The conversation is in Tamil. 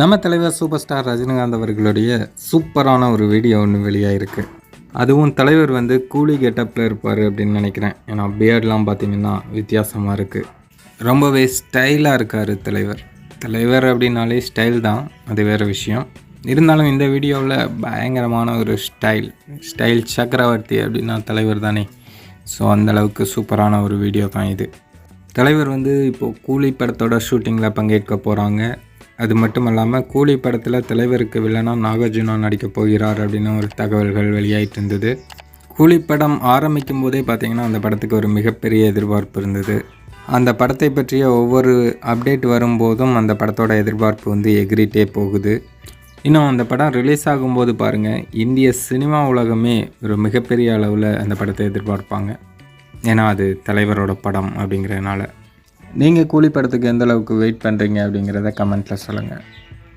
நம்ம தலைவர் சூப்பர் ஸ்டார் ரஜினிகாந்த் அவர்களுடைய சூப்பரான ஒரு வீடியோ ஒன்று வெளியாகிருக்கு அதுவும் தலைவர் வந்து கூலி கெட்டப்பில் இருப்பார் அப்படின்னு நினைக்கிறேன். ஏன்னா பியர்ட்லாம் பார்த்தீங்கன்னா வித்தியாசமாக இருக்குது ரொம்பவே ஸ்டைலாக இருக்கார் தலைவர். தலைவர் அப்படின்னாலே ஸ்டைல் தான். அது வேறு விஷயம். இருந்தாலும் இந்த வீடியோவில் பயங்கரமான ஒரு ஸ்டைல் ஸ்டைல் சக்கரவர்த்தி அப்படின்னா தலைவர் தானே. ஸோ அந்தளவுக்கு சூப்பரான ஒரு வீடியோ தான் இது. தலைவர் வந்து இப்போது கூலி படத்தோட ஷூட்டிங்கில் பங்கேற்க போகிறாங்க அது மட்டும் இல்லாமல் கூலி படத்தில் தலைவருக்கு வில்லனாக நாகார்ஜுனா நடிக்கப் போகிறார் அப்படின்னு ஒரு தகவல்கள் வெளியாயிட்டு இருந்தது. கூலி படம் ஆரம்பிக்கும் போதே பார்த்தீங்கன்னா அந்த படத்துக்கு ஒரு மிகப்பெரிய எதிர்பார்ப்பு இருந்தது. அந்த படத்தை பற்றிய ஒவ்வொரு அப்டேட் வரும்போதும் அந்த படத்தோட எதிர்பார்ப்பு வந்து எகிரிட்டே போகுது. இன்னும் அந்த படம் ரிலீஸ் ஆகும்போது பாருங்கள் இந்திய சினிமா உலகமே ஒரு மிகப்பெரிய அளவில் அந்த படத்தை எதிர்பார்ப்பாங்க. ஏன்னா அது தலைவரோட படம் அப்படிங்கிறதுனால. நீங்கள் கூலி படத்துக்கு எந்த அளவுக்கு வெயிட் பண்ணுறீங்க அப்படிங்கிறத கமெண்ட்டில் சொல்லுங்கள்